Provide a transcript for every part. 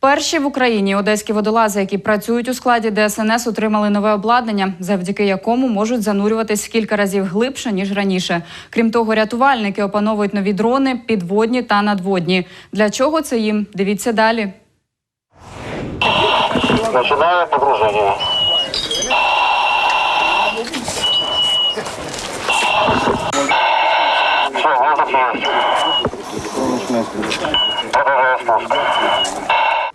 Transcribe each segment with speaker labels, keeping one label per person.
Speaker 1: Перші в Україні одеські водолази, які працюють у складі ДСНС, отримали нове обладнання, завдяки якому можуть занурюватись кілька разів глибше ніж раніше. Крім того, рятувальники опановують нові дрони, підводні та надводні. Для чого це їм? Дивіться далі.
Speaker 2: Начинаем погружение. Все, спуск.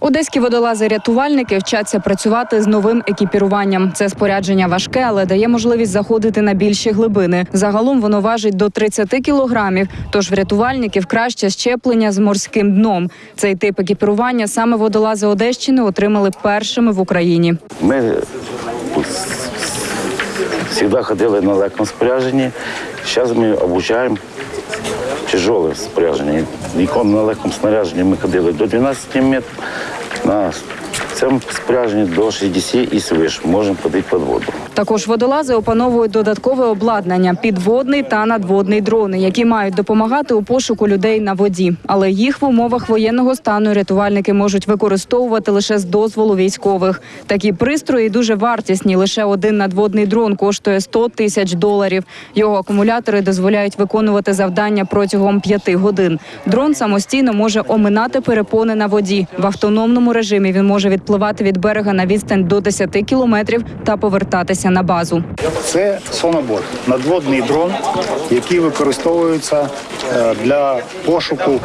Speaker 1: Одеські водолази-рятувальники вчаться працювати з новим екіпіруванням. Це спорядження важке, але дає можливість заходити на більші глибини. Загалом воно важить до 30 кілограмів. Тож в рятувальників краще щеплення з морським дном. Цей тип екіпірування саме водолази Одещини отримали першими в Україні.
Speaker 3: Ми завжди ходили на легкому спорядженні. Зараз ми обучаємо тяжеле спорядження. Ніколи на легкому спорядженні ми ходили до 12 метрів, на цьому спорядженні до 60 і свише. Можемо ходити під воду.
Speaker 1: Також водолази опановують додаткове обладнання підводний та надводний дрони, які мають допомагати у пошуку людей на воді. Але їх в умовах воєнного стану рятувальники можуть використовувати лише з дозволу військових. Такі пристрої дуже вартісні. Лише один надводний дрон коштує 100 тисяч доларів. Його акумулятори дозволяють виконувати завдання протягом п'яти годин. Дрон самостійно може оминати перепони на воді. В автономному режимі він може відпливати від берега на відстань до 10 кілометрів та повертатися на базу.
Speaker 4: Це сонобот, надводний дрон, який використовується е, для пошуку,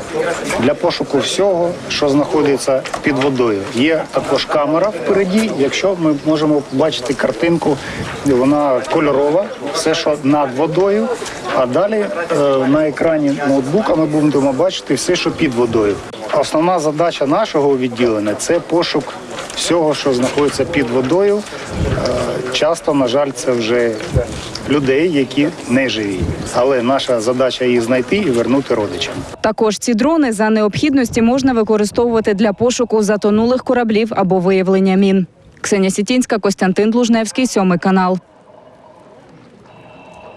Speaker 4: для пошуку всього, що знаходиться під водою. Є також камера впереді. Якщо ми можемо побачити картинку, вона кольорова, все, що над водою. А далі е, на екрані ноутбука ми будемо бачити все, що під водою. Основна задача нашого відділення це пошук всього, що знаходиться під водою. Е, Часто, на жаль, це вже людей, які не живі. Але наша задача їх знайти і вернути родичам.
Speaker 1: Також ці дрони за необхідності можна використовувати для пошуку затонулих кораблів або виявлення мін. Ксенія Сітінська, Костянтин Длужневський, сьомий канал.